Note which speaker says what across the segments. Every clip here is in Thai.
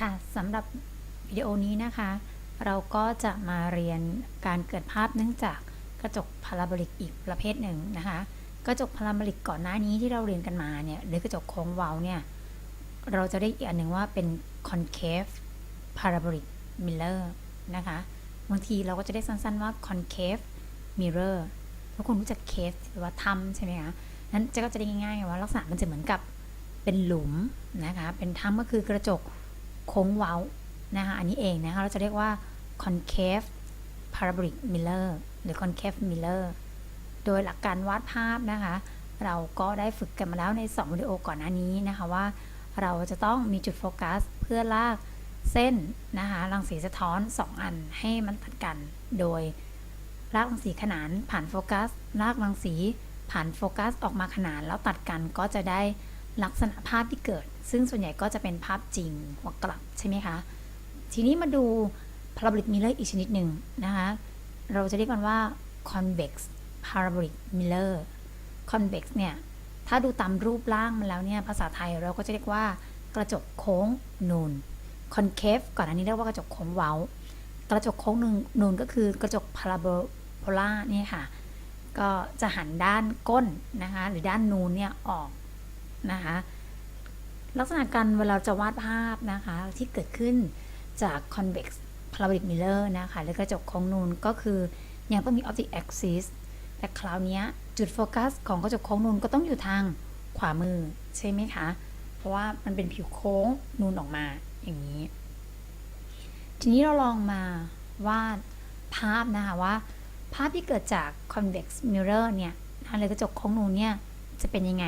Speaker 1: ค่ะสำหรับวิดีโอนี้นะคะ เราก็จะมาเรียนการเกิดภาพเนื่องจากกระจกพาราโบลิกอีกประเภทหนึ่งนะคะ กระจกพาราโบลิกก่อนหน้านี้ที่เราเรียนกันมาเนี่ยหรือกระจกโค้งเว้าเนี่ยเราจะเรียกอีกอันหนึ่งว่าเป็น concave parabolic mirror นะคะบางทีเราก็จะได้สั้นๆว่า concave mirror ทุกคนรู้จัก cave หรือว่าถ้ำใช่ไหมคะนั้นจะก็จะได้ง่ายๆว่าลักษณะมันจะเหมือนกับเป็นหลุมนะคะ เป็นถ้ำก็คือกระจก โค้งเว้านะคะอันนี้เองนะคะเราจะเรียกว่า concave parabolic mirror หรือ concave mirror โดยหลักการวาดภาพนะคะ เราก็ได้ฝึกกันมาแล้วใน 2 วิดีโอก่อนหน้านี้นะคะว่า เราจะต้องมีจุดโฟกัสเพื่อลากเส้นนะคะรังสีสะท้อน 2 อันให้มันตัดกัน โดยลากรังสีขนานผ่านโฟกัสลากรังสีผ่านโฟกัสออกมาขนานแล้วตัดกันก็จะได้ ลักษณะภาพที่เกิด ซึ่งส่วนใหญ่ก็จะเป็นภาพจริงหัวกลับใช่ไหมคะ ทีนี้มาดู parabolic mirror อีกชนิดหนึ่งนะคะ เราจะเรียกมันว่า convex parabolic mirror convex เนี่ย ถ้าดูตามรูปร่างมันแล้วเนี่ย ภาษาไทยเราก็จะเรียกว่ากระจกโค้งนูน concave ก่อนอันนี้เรียกว่ากระจกโค้งเว้า กระจกโค้งนูนนูนก็คือกระจกพาราโบลาเนี่ยค่ะ ก็จะหันด้านก้นนะคะ หรือด้านนูนเนี่ยออก นะคะลักษณะการเวลาจะวาดภาพนะคะที่เกิดขึ้นจาก convex parabolic mirror นะคะหรือกระจกโค้งนูนก็คือยังต้องมี optic axis แต่คราวนี้จุดโฟกัสของกระจกโค้งนูนก็ต้องอยู่ทางขวามือใช่ไหมคะ เพราะว่ามันเป็นผิวโค้งนูนออกมาอย่างนี้ ทีนี้เราลองมาวาดภาพนะคะว่า ภาพที่เกิดจาก convex mirror เนี่ยหรือกระจกโค้งนูนเนี่ยจะเป็นยังไง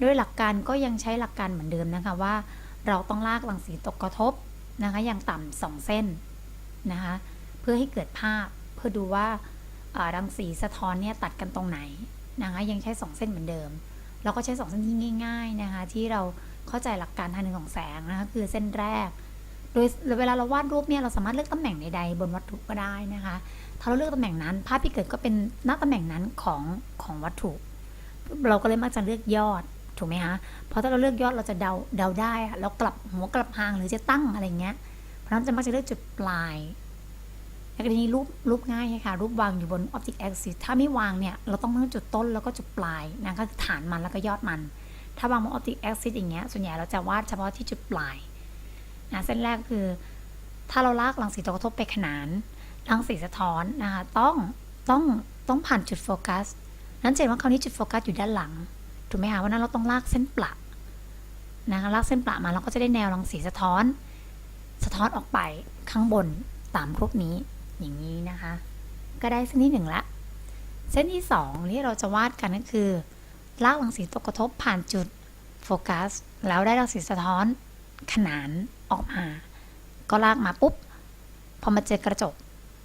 Speaker 1: โดยหลักการก็ยังใช้หลักการเหมือนเดิมนะคะว่า เราต้องลากรังสีตกกระทบนะคะอย่างต่ำสองเส้นนะคะเพื่อให้เกิดภาพเพื่อดูว่ารังสีสะท้อนเนี่ยตัดกันตรงไหนนะคะยังใช้สองเส้นเหมือนเดิม เราก็ใช้สองเส้นที่ง่าย ๆนะคะที่เราเข้าใจหลักการทางหนึ่งของแสงนะคะคือเส้นแรก โดยเวลาเราวาดรูปเนี่ยเราสามารถเลือกตำแหน่งใดๆบนวัตถุก็ได้นะคะถ้าเราเลือกตำแหน่งนั้น ภาพที่เกิดก็เป็นหน้าตำแหน่งนั้นของของวัตถุ เราก็เลยมักจะเลือกยอด ถูกไหมคะเพราะถ้าเราเลือกยอดเราจะเดาเดาได้อะเรากลับหัวกลับหางหรือจะตั้งอะไรเงี้ย เพราะฉะนั้นจะมักจะเลือกจุดปลายแล้วก็ทีนี้รูปรูปง่ายค่ะ รูปวางอยู่บน optic axis ถ้าไม่วางเนี่ย เราต้องตั้งจุดต้นแล้วก็จุดปลายนะก็คือฐานมันแล้วก็ยอดมัน ถ้าวางบน optic axis อย่างเงี้ย ส่วนใหญ่เราจะวาดเฉพาะที่จุดปลายนะเส้นแรกคือ ถ้าเราลากรังสีตกกระทบไปขนานรังสีสะท้อนนะคะต้องต้องต้องผ่านจุดโฟกัสนั้นจะเห็นว่าคราวนี้จุดโฟกัสอยู่ด้านหลัง ถูกไหมคะวันนั้นเราต้องลากเส้นประนะคะลากเส้นประมาเราก็จะได้แนวรังสีสะท้อน สะท้อนออกไปข้างบนตามรูปนี้อย่างนี้นะคะ ก็ได้เส้นที่หนึ่งละเส้นที่สองที่เราจะวาดกันก็คือลากรังสีตกกระทบผ่านจุดโฟกัสแล้วได้รังสีสะท้อนขนานออกมา ก็ลากมาปุ๊บพอมาเจอกระจก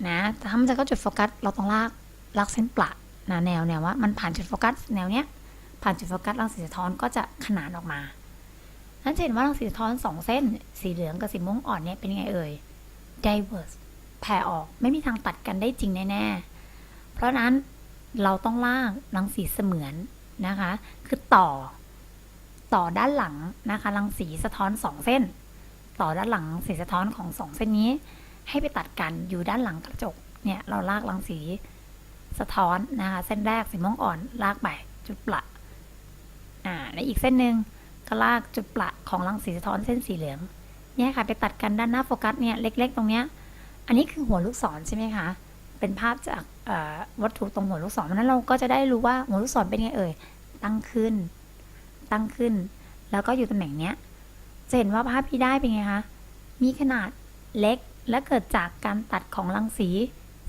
Speaker 1: นะถ้ามันจะเข้าจุดโฟกัสเราต้องลากลากเส้นประนะแนวแนวว่ามันผ่านจุดโฟกัสแนวเนี้ย ผ่านจุดโฟกัสรังสีสะท้อนก็จะขนานออกมานั้นเห็นว่ารังสีสะท้อนสองเส้น สีเหลืองกับสีม่วงอ่อนเนี่ยเป็นยังไงเอ่ย diverse แผ่ออกไม่มีทางตัดกันได้จริงแน่ๆ เพราะนั้นเราต้องลากรังสีเสมือนนะคะ คือต่อ ต่อด้านหลังนะคะรังสีสะท้อนสองเส้น ต่อด้านหลังสีสะท้อนของสองเส้นนี้ ให้ไปตัดกันอยู่ด้านหลังกระจกเนี่ยเราลากรังสีสะท้อนนะคะ เส้นแรกสีม่วงอ่อนลากไปจุดประ อ่าและอีกเส้นหนึ่งก็ลากจุดประของรังสีสะท้อนเส้นสีเหลืองเนี่ยค่ะไปตัดกันด้านหน้าโฟกัสเนี่ยเล็ก ๆ ตรงเนี้ยอันนี้คือหัวลูกศรใช่ไหมคะเป็นภาพจากวัตถุตรงหัวลูกศรเพราะนั้นเราก็จะได้รู้ว่าหัวลูกศรเป็นไงเอ่ยตั้งขึ้น ตั้งขึ้น แล้วก็อยู่ตำแหน่งเนี้ยจะเห็นว่าภาพที่ได้เป็นไงคะมีขนาดเล็กและเกิดจากการตัดของรังสี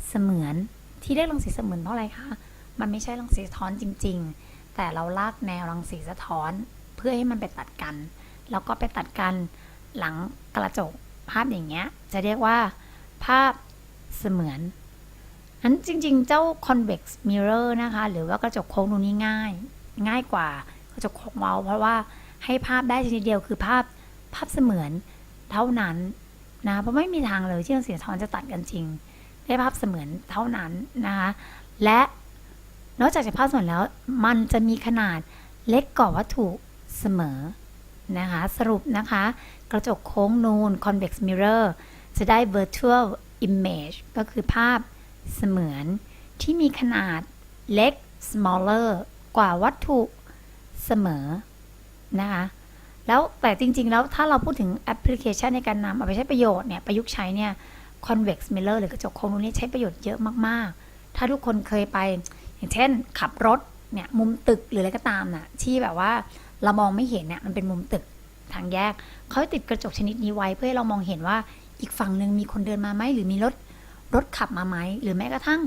Speaker 1: เสมือนที่เรียกรังสีเสมือนเพราะอะไรคะมันไม่ใช่รังสีสะท้อนจริง ๆ แต่เราลากแนวรังสีสะท้อน เพื่อให้มันไปตัดกัน แล้วก็ไปตัดกันหลังกระจกภาพอย่างเงี้ย จะเรียกว่า ภาพเสมือนนั้นจริง ๆ เจ้า convex mirror นะคะ หรือว่ากระจกโค้งตรงนี้ง่าย ง่ายกว่ากระจกโค้งเว้าเพราะว่าให้ภาพได้ชนิดเดียวคือภาพภาพเสมือนเท่านั้นนะเพราะไม่มีทางเลยที่รังสีสะท้อนจะตัดกันจริง ได้ภาพเสมือนเท่านั้นนะคะและ นอกจากจะภาพสมือนแล้วมันจะมีขนาดเล็กกว่าวัตถุเสมอนะคะสรุปนะคะ กระจกโค้งนูน convex mirror จะได้ virtual image ก็คือภาพเสมือนที่มีขนาดเล็ก smaller กว่าวัตถุเสมอนะคะแล้วแต่จริง ๆ แล้วถ้าเราพูดถึงแอปพลิเคชันในการนำเอาไปใช้ประโยชน์เนี่ยประยุกต์ใช้เนี่ย convex mirror หรือกระจกโค้งนูนนี่ใช้ประโยชน์เยอะมากๆ ถ้าทุกคนเคยไป อย่างเช่น ขับรถเนี่ยมุมตึกหรืออะไรก็ตามน่ะที่แบบว่าเรามองไม่เห็นเนี่ยมันเป็นมุมตึกทางแยกเขาติดกระจกชนิดนี้ไว้เพื่อให้เรามองเห็นว่าอีกฝั่งหนึ่งมีคนเดินมาไหมหรือมีรถรถขับมาไหมหรือแม้กระทั่ง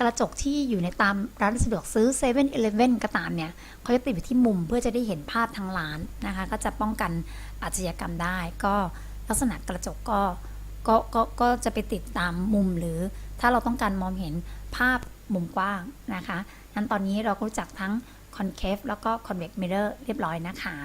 Speaker 1: กระจกที่อยู่ในตามร้านสะดวกซื้อ7 e เ e ่ e อก็ตามเนี่ยเขาจะติดไปที่มุมเพื่อจะได้เห็นภาพทั้งร้านนะคะ ก็จะป้องกันอาชญากรรมได้ ก็ลักษณะกระจกก็ก็ก็ก็จะไปติดตามมุมหรือถ้าเราต้องการมองเห็นภาพ มุมกว้างนะคะนั้นตอนนี้เราก็รู้จักทั้ง concave แล้วก็ convex mirror เรียบร้อยนะคะ